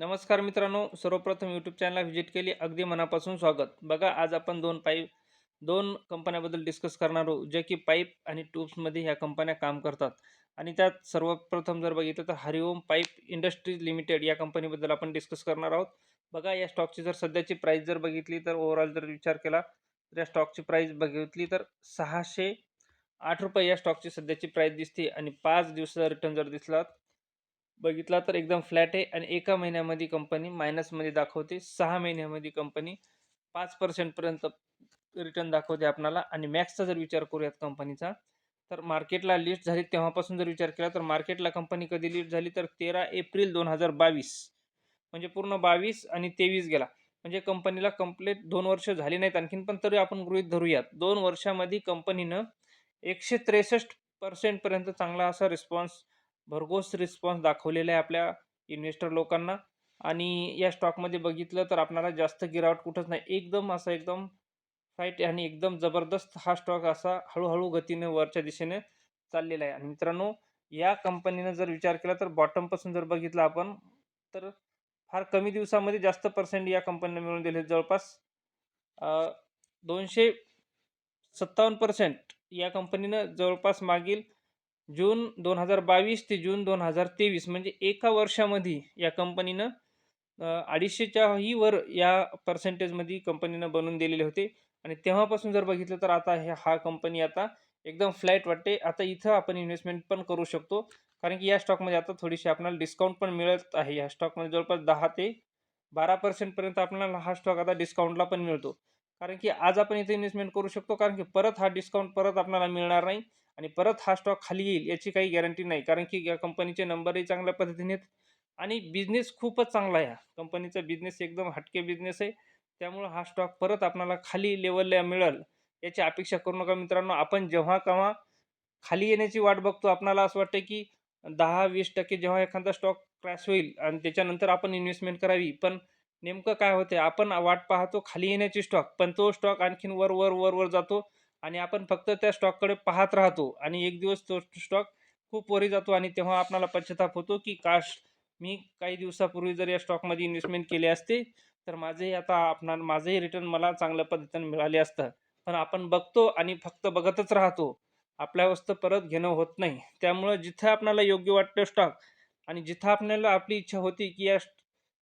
नमस्कार मित्रांनो सर्वप्रथम यूट्यूब चॅनलला व्हिजिट केली. अगदी मनापासून स्वागत. बघा आज आपण दोन पाईप दोन कंपन्याबद्दल डिस्कस करणार आहोत जे की पाईप आणि ट्यूब्समध्ये ह्या कंपन्या काम करतात. आणि त्यात सर्वप्रथम जर बघितलं तर हरिओम पाईप इंडस्ट्रीज लिमिटेड या कंपनीबद्दल आपण डिस्कस करणार आहोत. बघा या स्टॉकची जर सध्याची प्राईस जर बघितली तर ओव्हरऑल जर विचार केला तर या स्टॉकची प्राईस बघितली तर सहाशे आठ रुपये या स्टॉकची सध्याची प्राईस दिसते. आणि पाच दिवसाचा रिटर्न जर दिसला बघितला तर एकदम फ्लॅट आहे आणि एका महिन्यामध्ये कंपनी मायनसमध्ये दाखवते सहा महिन्यामध्ये कंपनी पाच पर्सेंटपर्यंत रिटर्न दाखवते आपणाला. आणि मॅक्सचा जर विचार करूयात कंपनीचा तर मार्केटला लिस्ट झाली तेव्हापासून जर विचार केला तर मार्केटला कंपनी कधी लिस्ट झाली तर तेरा एप्रिल दोन हजार बावीस म्हणजे पूर्ण बावीस आणि तेवीस गेला. म्हणजे कंपनीला कंप्लीट दोन वर्ष झाली नाहीत आणखीन पण तरी आपण गृहित धरूयात दोन वर्षामध्ये कंपनीनं एकशे त्रेसष्ट पर्सेंटपर्यंत चांगला असा रिस्पॉन्स भरघोस रिस्पॉन्स दाखवलेला आहे आपल्या इन्व्हेस्टर लोकांना. आणि या स्टॉकमध्ये बघितलं तर आपणाला जास्त गिरावट कुठंच नाही. एकदम असा एकदम फाईट आणि एकदम जबरदस्त हा स्टॉक असा हळूहळू गतीने वरच्या दिशेने चाललेला आहे. आणि मित्रांनो या कंपनीनं जर विचार केला तर बॉटमपासून जर बघितलं आपण तर फार कमी दिवसामध्ये जास्त पर्सेंट या कंपनीने मिळून दिले. जवळपास दोनशे सत्तावन्न पर्सेंट या कंपनीनं जवळपास मागील जून दोन हजार बावीस ते जून दोन हजार तेवीस म्हणजे एका वर्षामध्ये या कंपनीनं अडीचशेच्याही वर या पर्सेंटेजमध्ये कंपनीनं बनवून दिलेले होते. आणि तेव्हापासून जर बघितलं तर आता हे हा कंपनी आता एकदम फ्लॅट वाटते. आता इथं आपण इन्व्हेस्टमेंट पण करू शकतो. कारण की या स्टॉकमध्ये आता थोडीशी आपल्याला डिस्काउंट पण मिळत आहे. या स्टॉकमध्ये जवळपास दहा ते बारा पर्सेंटपर्यंत आपल्याला हा स्टॉक आता डिस्काउंटला पण मिळतो. कारण की आज आपण इथे इन्व्हेस्टमेंट करू शकतो. कारण की परत हा डिस्काउंट परत आपल्याला मिळणार नाही. आणि परत हा स्टॉक खाली येईल याची काही गॅरंटी नाही. कारण की या कंपनीचे नंबरही चांगल्या पद्धतीने आहेत. आणि बिझनेस खूपच चांगला आहे कंपनीचा बिझनेस एकदम हटके बिझनेस आहे. त्यामुळं हा स्टॉक परत आपल्याला खाली लेवलला मिळेल याची अपेक्षा करू नका मित्रांनो. आपण जेव्हा केव्हा खाली येण्याची वाट बघतो आपल्याला असं वाटतं की दहा वीस टक्के जेव्हा एखादा स्टॉक क्रॅश होईल आणि त्याच्यानंतर आपण इन्व्हेस्टमेंट करावी. पण नेमकं काय होते आपण वाट पाहतो खाली येण्याची स्टॉक पण तो स्टॉक आणखीन वर वर वर वर जातो. आणि आपण फक्त त्या स्टॉककडे पाहत राहतो आणि एक दिवस तो स्टॉक खूप वरी जातो आणि तेव्हा आपल्याला पश्चाताप होतो की काश मी काही दिवसापूर्वी जर या स्टॉकमध्ये इन्व्हेस्टमेंट केले असते तर माझेही आता आपणा माझंही रिटर्न मला चांगल्या पद्धतीने मिळाले असतं. पण आपण बघतो आणि फक्त बघतच राहतो. आपल्या वस्तू परत घेणं होत नाही. त्यामुळं जिथं आपल्याला योग्य वाटतं स्टॉक आणि जिथं आपल्याला आपली इच्छा होती की या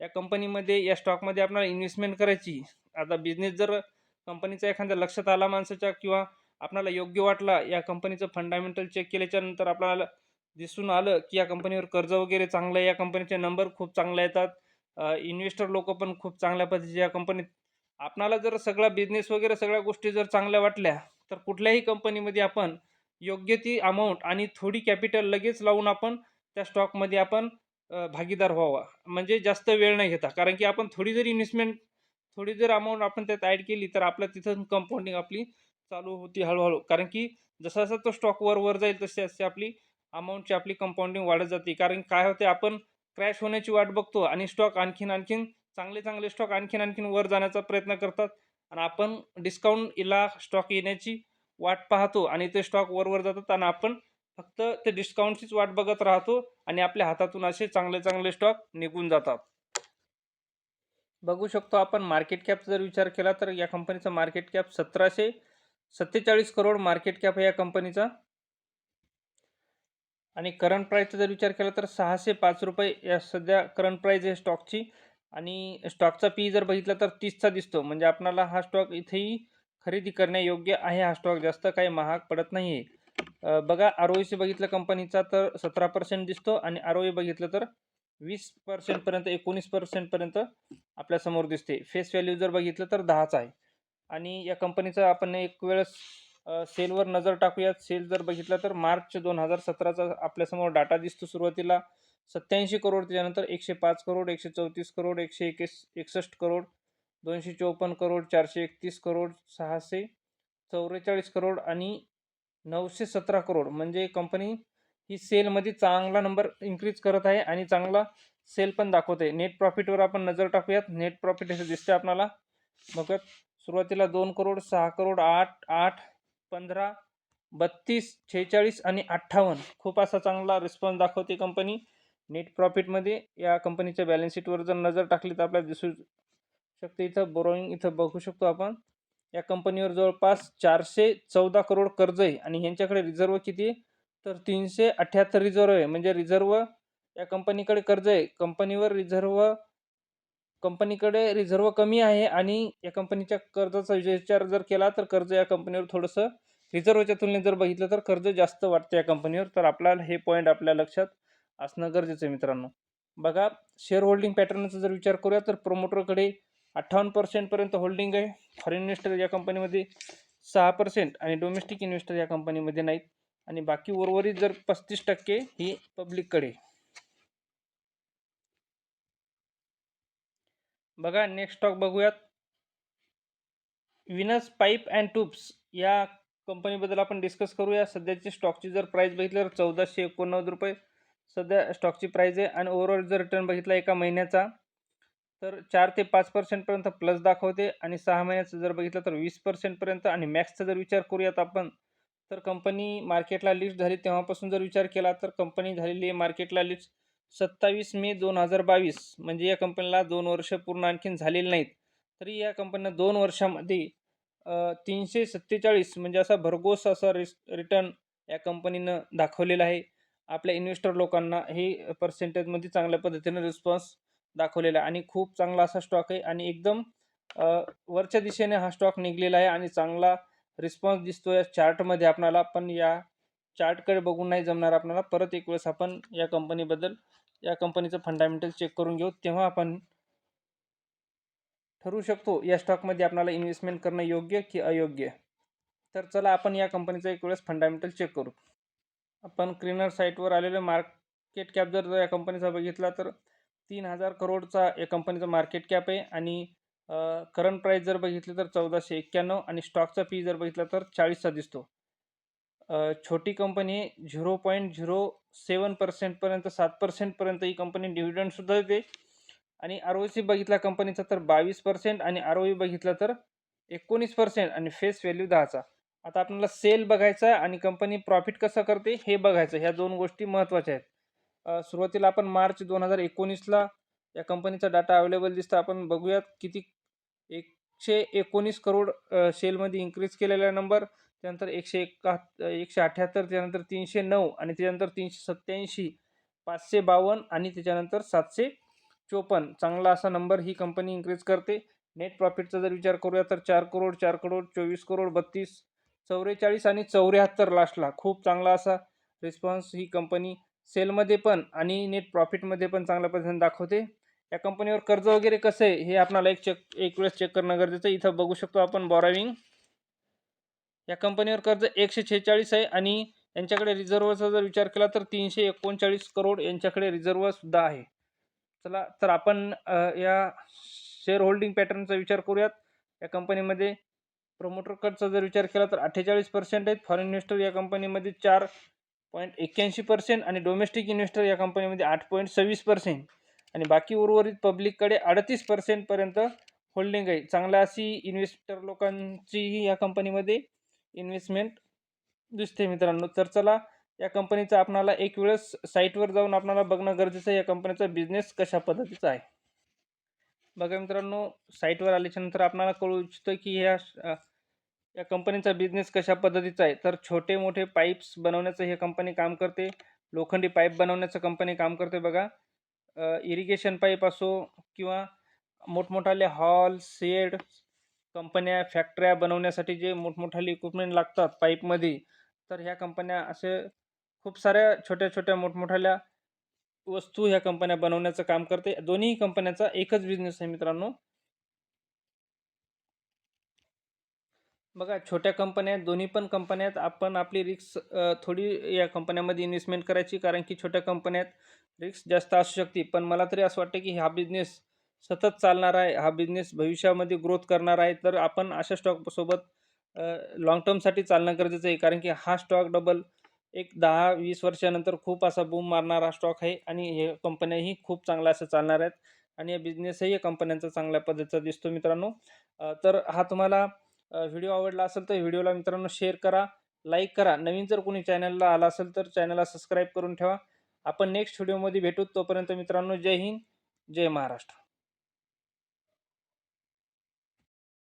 या कंपनीमध्ये या स्टॉकमध्ये आपल्याला इन्व्हेस्टमेंट करायची आता बिझनेस जर कंपनीचा एखाद्या लक्षात आला माणसाच्या किंवा आपणाला योग्य वाटला या कंपनीचं फंडामेंटल चेक केल्याच्यानंतर आपल्याला दिसून आलं की या कंपनीवर कर्ज वगैरे चांगलं आहे या कंपनीचे नंबर खूप चांगले येतात. इन्व्हेस्टर लोक पण खूप चांगल्या पद्धतीचे या कंपनीत आपणाला जर सगळा बिझनेस वगैरे सगळ्या गोष्टी जर चांगल्या वाटल्या तर कुठल्याही कंपनीमध्ये आपण योग्य ती अमाऊंट आणि थोडी कॅपिटल लगेच लावून आपण त्या स्टॉकमध्ये आपण भागीदार व्हावा. म्हणजे जास्त वेळ नाही घेता. कारण की आपण थोडी जरी इन्व्हेस्टमेंट थोडी जर अमाऊंट आपण त्यात ॲड केली तर आपल्या तिथं कंपाऊंडिंग आपली चालू होती हळूहळू. कारण की जसा जसा तो स्टॉक वर वर जाईल तशी असे आपली अमाऊंटची आपली कंपाऊंडिंग वाढत जाते. कारण काय होते आपण क्रॅश होण्याची वाट बघतो आणि स्टॉक आणखीन आणखीन चांगले चांगले स्टॉक आणखीन आणखीन वर जाण्याचा प्रयत्न करतात. आणि आपण डिस्काउंट इला स्टॉक येण्याची वाट पाहतो आणि ते स्टॉक वर वर जातात आणि आपण फक्त ते डिस्काउंटचीच वाट बघत राहतो आणि आपल्या हातातून असे चांगले चांगले स्टॉक निघून जातात. बघू शकतो आपण मार्केट कॅप जर विचार केला तर या कंपनीचा मार्केट कॅप सतराशे सत्तेचाळीस करोड मार्केट कॅप आहे या कंपनीचा आणि करंट प्राईजचा जर विचार केला तर सहाशे पाच रुपये या सध्या करंट प्राईज आहे स्टॉकची आणि स्टॉकचा पी जर बघितला तर तीसचा दिसतो. म्हणजे आपणाला हा स्टॉक इथेही खरेदी करण्यायोग्य आहे हा स्टॉक जास्त काही महाग पडत नाही आहे बघा आर ओ सी बघितलं कंपनीचा तर सतरा पर्सेंट दिसतो. आणि आर ओ बघितलं तर वीस पर्सेंटपर्यंत एकोणीस पर्सेंटपर्यंत आपल्यासमोर दिसते. फेस व्हॅल्यू जर बघितलं तर दहाच आहे. आणि या कंपनीचा आपण एक वेळेस सेलवर नजर टाकूयात. सेल जर बघितला तर मार्च दोन हजार सतराचा आपल्यासमोर डाटा दिसतो सुरुवातीला. सत्याऐंशी करोड त्याच्यानंतर एकशे पाच करोड एकशे चौतीस करोड एकशे एकेस एकसष्ट करोड दोनशे चौपन्न करोड चारशे एकतीस करोड सहाशे चौवेचाळीस करोड आणि नऊशे सतरा करोड म्हणजे कंपनी ही सेलमध्ये चांगला नंबर इन्क्रीज करत आहे आणि चांगला सेल पण दाखवते नेट प्रॉफिटवर आपण नजर टाकूयात. नेट प्रॉफिट असं दिसते आपल्याला बघत सुरुवातीला दोन करोड सहा करोड आठ आठ पंधरा बत्तीस शेहेचाळीस आणि अठ्ठावन्न. खूप असा चांगला रिस्पॉन्स दाखवते कंपनी नेट प्रॉफिटमध्ये या कंपनीच्या बॅलन्स शीटवर जर नजर टाकली तर आपल्याला दिसू शकते. इथं बोरोईंग इथं बघू शकतो आपण. या कंपनीवर जवळपास चारशे चौदा करोड कर्ज आहे आणि ह्यांच्याकडे रिझर्व किती आहे? तर तीनशे अठ्ठ्याहत्तर रिझर्व आहे. म्हणजे रिझर्व या कंपनीकडे कर्ज आहे. कंपनीवर रिझर्व कंपनीकडे रिझर्व कमी आहे आणि या कंपनीच्या कर्जाचा विचार जर केला तर कर्ज या कंपनीवर थोडंसं रिझर्वच्या तुलनेत जर बघितलं तर कर्ज जास्त वाटतं या कंपनीवर तर आपल्याला हे पॉईंट आपल्या लक्षात असणं गरजेचं आहे मित्रांनो. बघा शेअर होल्डिंग पॅटर्नचा जर विचार करूया तर प्रोमोटरकडे अठ्ठावन्न पर्सेंटपर्यंत होल्डिंग आहे. फॉरेन इन्व्हेस्टर या कंपनीमध्ये सहा पर्सेंट आणि डोमेस्टिक इन्व्हेस्टर या कंपनीमध्ये नाहीत. आणि बाकी उर्वरित जर पस्तीस टक्के ही पब्लिककडे बघा नेक्स्ट स्टॉक बघूयात. विनस पाईप अँड ट्यूब्स या कंपनीबद्दल आपण डिस्कस करूया. सध्याची स्टॉकची जर प्राईस बघितली तर चौदाशे एकोणनव्वद रुपये सध्या स्टॉकची प्राईज आहे. आणि ओव्हरऑल जर रिटर्न बघितला एका महिन्याचा तर चार ते पाच पर्सेंटपर्यंत प्लस दाखवते. आणि सहा महिन्याचं जर बघितलं तर वीस पर्सेंटपर्यंत आणि मॅक्सचा जर विचार करूयात आपण तर कंपनी मार्केटला लिस्ट झाली. तेव्हापासून जर विचार केला तर कंपनी झालेली आहे मार्केटला लिस्ट सत्तावीस मे दोन हजार बावीस. म्हणजे या कंपनीला दोन वर्ष पूर्ण आणखीन झालेली नाहीत. तरी या कंपनीनं दोन वर्षामध्ये तीनशे सत्तेचाळीस म्हणजे असा भरघोस असा रिस रिटर्न या कंपनीनं दाखवलेला आहे. आपल्या इन्व्हेस्टर लोकांना हे पर्सेंटेजमध्ये चांगल्या पद्धतीनं रिस्पॉन्स दाखवलेला आहे. आणि खूप चांगला असा स्टॉक आहे. आणि एकदम वरच्या दिशेने हा स्टॉक निघलेला आहे. आणि चांगला रिस्पॉन्स दिसतो या चार्टमध्ये आपणाला. पण या चार्टकडे बघून नाही जमणार आपल्याला परत एक वेळेस आपण या कंपनीबद्दल या कंपनीचं फंडामेंटल चेक करून घेऊ. तेव्हा आपण ठरवू शकतो या स्टॉकमध्ये आपल्याला इन्व्हेस्टमेंट करणं योग्य की अयोग्य. तर चला आपण या कंपनीचा एक वेळेस फंडामेंटल चेक करू. आपण क्रीनर साईटवर आलेलं मार्केट कॅप जर या कंपनीचा बघितला तर तीन हजार करोडचा या कंपनीचा मार्केट कॅप आहे. आणि करंट प्राईस जर बघितली तर चौदाशे एक्क्याण्णव आणि स्टॉकचा फी जर बघितला तर चाळीसचा दिसतो. छोटी company zero point zero seven पर्सेंटपर्यंत सात पर्सेंटपर्यंत ही कंपनी डिव्हिडंडसुद्धा देते. आणि आर ओ सी बघितला कंपनीचा तर बावीस पर्सेंट आणि आर ओ ई बघितला तर एकोणीस पर्सेंट आणि फेस व्हॅल्यू दहाचा. आता आपल्याला सेल बघायचा आहे आणि कंपनी प्रॉफिट कसं करते हे बघायचं ह्या दोन गोष्टी महत्त्वाच्या आहेत. सुरुवातीला आपण मार्च दोन हजार एकोणीसला या कंपनीचा डाटा अवेलेबल दिसतं आपण बघूयात किती एकशे एकोणीस करोड सेलमध्ये इन्क्रीज केलेला नंबर त्यानंतर एकशे एका एकशे अठ्ठ्याहत्तर त्यानंतर तीनशे नऊ आणि त्याच्यानंतर तीनशे सत्त्याऐंशी पाचशे बावन्न आणि त्याच्यानंतर सातशे चोपन्न. चांगला असा नंबर ही कंपनी इन्क्रीज करते. नेट प्रॉफिटचा जर विचार करूया तर चार करोड चार करोड चोवीस करोड बत्तीस चौवेचाळीस आणि चौऱ्याहत्तर लास्टला. खूप चांगला असा रिस्पॉन्स ही कंपनी सेलमध्ये पण आणि नेट प्रॉफिटमध्ये पण चांगल्या पद्धतीने दाखवते. या कंपनीवर कर्ज वगैरे कसं आहे हे आपणाला एक चेक एक वेळेस चेक करणं गरजेचं आहे. इथं बघू शकतो आपण बॉराविंग या कंपनीवर कर्ज एकशे छेचाळीस आहे आणि यांच्याकडे रिझर्वचा जर विचार केला तर तीनशे एकोणचाळीस करोड यांच्याकडे रिझर्वसुद्धा आहे. चला तर आपण या शेअर होल्डिंग पॅटर्नचा विचार करूयात. या कंपनीमध्ये प्रमोटर कटचा जर विचार केला तर अठ्ठेचाळीस पर्सेंट आहेत. फॉरेन इन्व्हेस्टर या कंपनीमध्ये चार पॉईंट एक्क्याऐंशी पर्सेंट आणि डोमेस्टिक इन्व्हेस्टर या कंपनीमध्ये आठ पॉईंट सव्वीस पर्सेंट आणि बाकी उर्वरित पब्लिककडे अडतीस पर्सेंटपर्यंत होल्डिंग आहे. चांगल्या अशी इन्व्हेस्टर लोकांचीही या कंपनीमध्ये इन्व्हेस्टमेंट दिसते मित्रांनो. तर चला या कंपनीचा आपणाला एक वेळेस साईटवर जाऊन आपणाला बघणं गरजेचं आहे. या कंपनीचा बिझनेस कशा पद्धतीचा आहे. बघा मित्रांनो साईटवर आल्याच्यानंतर आपणाला कळू इच्छितं की ह्या या कंपनीचा बिझनेस कशा पद्धतीचा आहे. तर छोटे मोठे पाईप्स बनवण्याचं हे कंपनी काम करते. लोखंडी पाईप बनवण्याचं कंपनी काम करते बघा. इरिगेशन पाईप असो किंवा मोठमोठाले हॉल सेड कंपन्या फॅक्टऱ्या बनवण्यासाठी जे मोठमोठाले इक्विपमेंट लागतात पाईपमध्ये तर ह्या कंपन्या असे खूप साऱ्या छोट्या छोट्या मोठमोठाल्या वस्तू ह्या कंपन्या बनवण्याचं काम करते. दोन्ही कंपन्याचा एकच बिझनेस आहे मित्रांनो. बघा छोट्या कंपन्या दोन्ही पण कंपन्यात आपण आपली रिक्स थोडी या कंपन्यामध्ये इन्व्हेस्टमेंट करायची कारण की छोट्या कंपन्यात रिक्स जास्त असू शकते. पण मला तरी असं वाटतं की हा बिझनेस सतत चालणार आहे हा बिझनेस भविष्यामध्ये ग्रोथ करणार आहे. तर आपण अशा स्टॉकसोबत लाँग टर्मसाठी चालणं गरजेचं आहे कारण की हा स्टॉक डबल एक दहा वीस वर्षानंतर खूप असा बूम मारणारा स्टॉक आहे आणि हे कंपन्याही खूप चांगल्या असं चालणार आहेत. आणि या बिझनेसही या कंपन्यांचा चांगल्या पद्धतीचा दिसतो मित्रांनो. तर हा तुम्हाला व्हिडिओ आवडला असेल तर व्हिडिओला मित्रांनो शेअर करा लाईक करा. नवीन जर कोणी चॅनलला आला असेल तर चॅनलला सबस्क्राईब करून ठेवा. आपण नेक्स्ट व्हिडिओमध्ये भेटू. तोपर्यंत मित्रांनो जय हिंद जय महाराष्ट्र.